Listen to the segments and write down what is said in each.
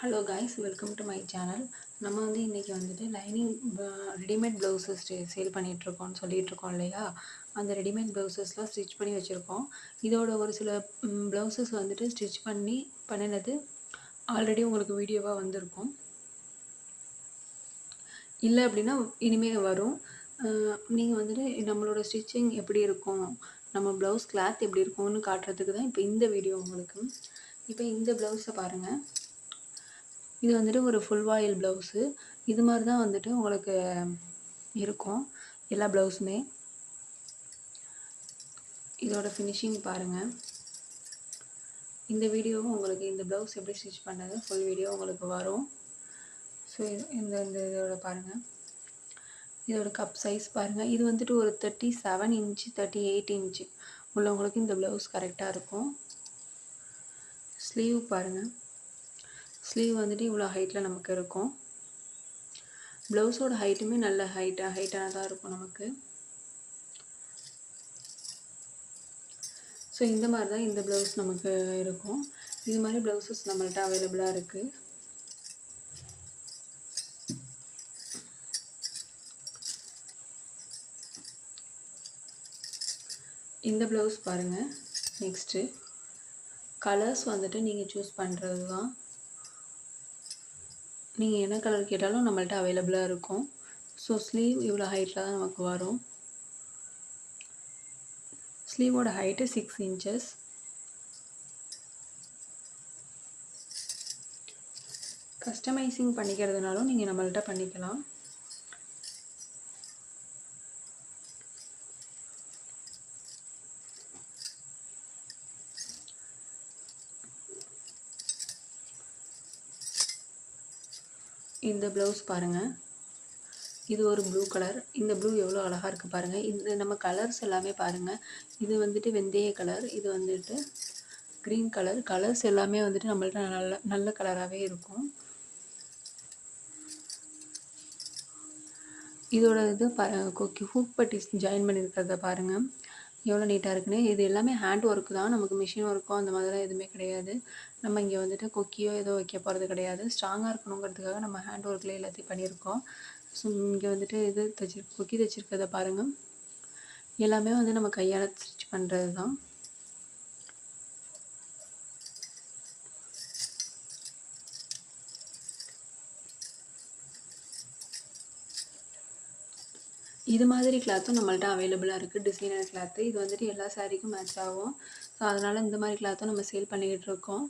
Hello guys welcome to my channel நம்ம வந்து இன்றைக்கி வந்துட்டு லைனிங் ரெடிமேட் ப்ளவுசஸ் சேல் பண்ணிகிட்ருக்கோம்னு சொல்லிகிட்ருக்கோம் இல்லையா? அந்த ரெடிமேட் ப்ளவுசஸ்லாம் ஸ்டிச் பண்ணி வச்சுருக்கோம். இதோட ஒரு சில ப்ளவுசஸ் வந்துட்டு ஸ்டிச் பண்ணி பண்ணினது ஆல்ரெடி உங்களுக்கு வீடியோவாக வந்திருக்கும். இல்லை அப்படின்னா இனிமேல் வரும். நீங்கள் வந்துட்டு நம்மளோட ஸ்டிச்சிங் எப்படி இருக்கும்? நம்ம ப்ளவுஸ் கிளாத் எப்படி இருக்கும்னு காட்டுறதுக்கு தான் இப்போ இந்த வீடியோ உங்களுக்கு. இப்போ இந்த ப்ளவுஸை பாருங்கள் இது வந்துட்டு ஒரு ஃபுல் வாயில் ப்ளவுஸு இது மாதிரி தான் வந்துட்டு உங்களுக்கு இருக்கும். எல்லா ப்ளவுஸுமே இதோட ஃபினிஷிங் பாருங்கள் இந்த வீடியோவும் உங்களுக்கு இந்த ப்ளவுஸ் எப்படி ஸ்டிச் பண்ணது ஃபுல் வீடியோ உங்களுக்கு வரும். ஸோ இந்த இந்த இதோட பாருங்கள் இதோட கப் சைஸ் பாருங்கள் இது வந்துட்டு ஒரு thirty seven inch thirty eight inch உள்ளவங்களுக்கு இந்த ப்ளவுஸ் கரெக்டாக இருக்கும். ஸ்லீவ் பாருங்கள் ஸ்லீவ் வந்துட்டு இவ்வளோ ஹைட்டில் நமக்கு இருக்கும். ப்ளவுஸோட ஹைட்டுமே நல்ல ஹைட்டாக ஹைட்டாக தான் இருக்கும் நமக்கு. ஸோ இந்த மாதிரி தான் இந்த ப்ளவுஸ் நமக்கு இருக்கும். இது மாதிரி ப்ளவுஸஸ் நம்மள்ட்ட அவைலபிளாக இருக்குது இந்த ப்ளவுஸ் பாருங்கள் நெக்ஸ்ட்டு கலர்ஸ் வந்துட்டு நீங்கள் சூஸ் பண்ணுறது தான் நீங்கள் என்ன கலர் கேட்டாலும் நம்மள்ட்ட அவைலபிளாக இருக்கும். ஸோ ஸ்லீவ் இவ்வளோ ஹைட்டில் தான் நமக்கு வரும். ஸ்லீவோட ஹைட்டு சிக்ஸ் இன்ச்சஸ் கஸ்டமைசிங் பண்ணிக்கிறதுனாலும் நீங்கள் நம்மள்ட்ட பண்ணிக்கலாம். இந்த ப்ளவுஸ் பாருங்கள் இது ஒரு ப்ளூ கலர் இந்த ப்ளூ எவ்வளோ அழகாக இருக்குது பாருங்கள் இந்த நம்ம கலர்ஸ் எல்லாமே பாருங்கள் இது வந்துட்டு வெந்தய கலர் இது வந்துட்டு க்ரீன் கலர் கலர்ஸ் எல்லாமே வந்துட்டு நம்மள்ட்ட நல்ல நல்ல கலராகவே இருக்கும். இதோட இது ப கொக்கி ஹூக் பட்டி ஜாயின் பண்ணியிருக்கிறத பாருங்கள் எவ்வளோ நீட்டாக இருக்குன்னு. இது எல்லாமே ஹேண்ட் ஒர்க்கு தான். நமக்கு மிஷின் ஒர்க்கோ அந்த மாதிரிலாம் எதுவுமே கிடையாது. நம்ம இங்கே வந்துட்டு கொக்கியோ ஏதோ வைக்க போகிறது கிடையாது. ஸ்ட்ராங்காக இருக்கணுங்கிறதுக்காக நம்ம ஹேண்ட் ஒர்க்கில் எல்லாத்தையும் பண்ணியிருக்கோம். ஸோ இங்கே வந்துட்டு இது தைச்சி கொக்கி தைச்சிருக்கிறத பாருங்கள் எல்லாமே வந்து நம்ம கையால் ஸ்டிச் பண்ணுறது தான் இது மாதிரி கிளாத்தும் நம்மள்ட்ட அவைலபிளாக இருக்குது டிசைனர் கிளாத்து இது வந்துட்டு எல்லா சாரீக்கும் மேட்ச் ஆகும். ஸோ அதனால் இந்த மாதிரி கிளாத்தும் நம்ம சேல் பண்ணிக்கிட்டு இருக்கோம்.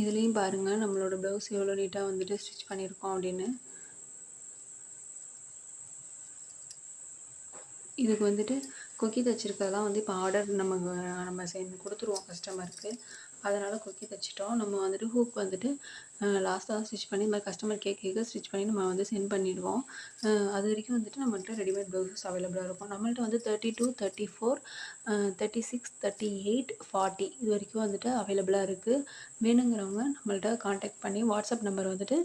இதுலேயும் பாருங்கள் நம்மளோட ப்ளவுஸ் எவ்வளோ நீட்டாக வந்துட்டு ஸ்டிச் பண்ணியிருக்கோம் அப்படின்னு. இதுக்கு வந்துட்டு கொக்கி தைச்சிருக்கிறதெல்லாம் வந்து இப்போ ஆர்டர் நம்ம நம்ம செஞ்சு கொடுத்துருவோம் கஸ்டமருக்கு அதனால் கொக்கி தைச்சிட்டோம். நம்ம வந்துட்டு ஹூக் வந்துட்டு லாஸ்ட்டாக ஸ்டிச் பண்ணி இந்த மாதிரி கஸ்டமர் கேக் கேட்க ஸ்டிச் பண்ணி நம்ம வந்து சென்ட் பண்ணிவிடுவோம் அது வரைக்கும் வந்துட்டு நம்மள்ட்ட ரெடிமேட் ப்ளவுசஸ் அவைலபிளாக இருக்கும். நம்மள்ட்ட வந்து thirty two thirty four thirty six thirty eight forty இது வரைக்கும் வந்துட்டு அவைலபிளாக இருக்குது வேணுங்கிறவங்க நம்மள்ட்ட காண்டாக்ட் பண்ணி வாட்ஸ்அப் நம்பர் வந்துட்டு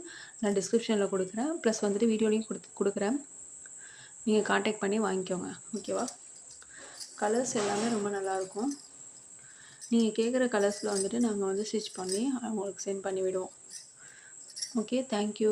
நான் டிஸ்கிரிப்ஷனில் கொடுக்குறேன். ப்ளஸ் வந்துட்டு வீடியோலையும் கொடுத்து கொடுக்குறேன். நீங்கள் காண்டாக்ட் பண்ணி வாங்கிக்கோங்க. ஓகேவா கலர்ஸ் எல்லாமே ரொம்ப நல்லாயிருக்கும் நீங்கள் கேட்குற கலர்ஸில் வந்துட்டு நாங்கள் வந்து ஸ்டிச் பண்ணி அவங்களுக்கு சென்ட் பண்ணிவிடுவோம் ஓகே தேங்க்யூ